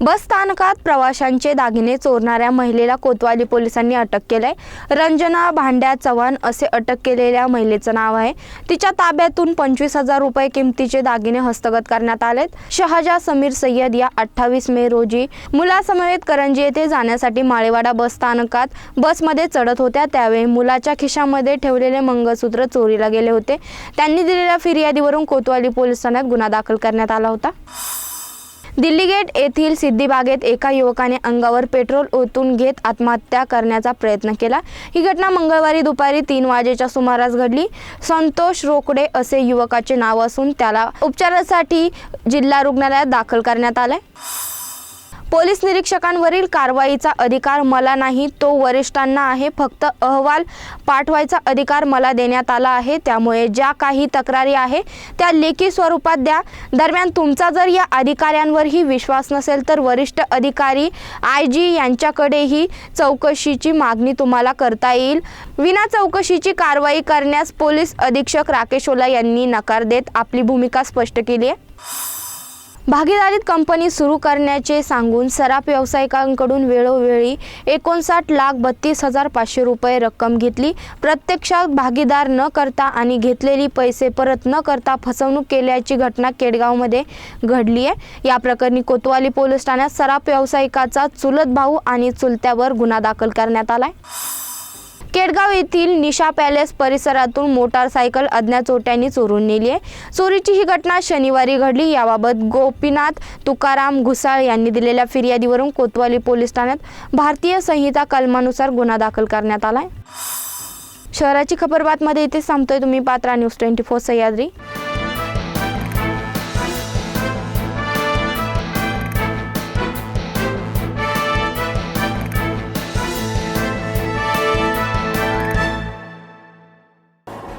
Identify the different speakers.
Speaker 1: बस स्थानकात प्रवाशांचे दागिने चोरणाऱ्या महिलेला कोतवाली पोलिसांनी अटक केलंय. रंजना भांड्या चव्हाण असे अटक केलेल्या महिलेचं नाव आहे. तिच्या ताब्यातून पंचवीस हजार रुपये किमतीचे दागिने हस्तगत करण्यात आलेत. शहाजा समीर सय्यद या अठ्ठावीस मे रोजी मुलासमवेत करंजी येथे जाण्यासाठी माळेवाडा बस स्थानकात बसमध्ये चढत होत्या. त्यावेळी मुलाच्या खिशामध्ये ठेवलेले मंगळसूत्र चोरीला गेले होते. त्यांनी दिलेल्या फिर्यादीवरून कोतवाली पोलीस ठाण्यात गुन्हा दाखल करण्यात आला होता. दिल्ली गेट येथील सिद्धिबागेत एका युवकाने अंगावर पेट्रोल ओतून घेत आत्महत्या करण्याचा प्रयत्न केला. ही घटना मंगळवारी दुपारी तीन वाजेच्या सुमारास घडली. संतोष रोकडे असे युवकाचे नाव असून त्याला उपचारासाठी जिल्हा रुग्णालयात दाखल करण्यात आलंय. पोलीस निरीक्षकांवरील कारवाईचा अधिकार मला नाही तो वरिष्ठांना आहे. फक्त अहवाल पाठवायचा अधिकार मला देण्यात आला आहे. त्यामुळे ज्या काही तक्रारी आहे त्या लेखी स्वरूपात द्या. दरम्यान तुमचा जर या अधिकाऱ्यांवरही विश्वास नसेल तर वरिष्ठ अधिकारी आय जी यांच्याकडेही चौकशीची मागणी तुम्हाला करता येईल. विना चौकशीची कारवाई करण्यास पोलीस अधीक्षक राकेश ओला यांनी नकार देत आपली भूमिका स्पष्ट केली आहे. भागीदारीत कंपनी सुरू करण्याचे सांगून सराफ व्यावसायिकांकडून वेळोवेळी एकोणसाठ लाख बत्तीस हजार पाचशे रुपये रक्कम घेतली. प्रत्यक्षात भागीदार न करता आणि घेतलेली पैसे परत न करता फसवणूक केल्याची घटना केडगावमध्ये घडली आहे. या प्रकरणी कोतवाली पोलीस ठाण्यात सराफ व्यावसायिकाचा चुलत भाऊ आणि चुलत्यावर गुन्हा दाखल करण्यात आलाय. केडगाव येथील निशा पॅलेस परिसरातून मोटारसायकल अज्ञात चोट्यांनी चोरून नेली आहे. चोरीची ही घटना शनिवारी घडली. याबाबत गोपीनाथ तुकाराम घुसाळ यांनी दिलेल्या फिर्यादीवरून कोतवाली पोलीस ठाण्यात भारतीय संहिता कलमानुसार गुन्हा दाखल करण्यात आलाय. शहराची खबरबातमध्ये इथे संपतोय तुम्ही. पात्रा न्यूज ट्वेंटी फोर सह्याद्री.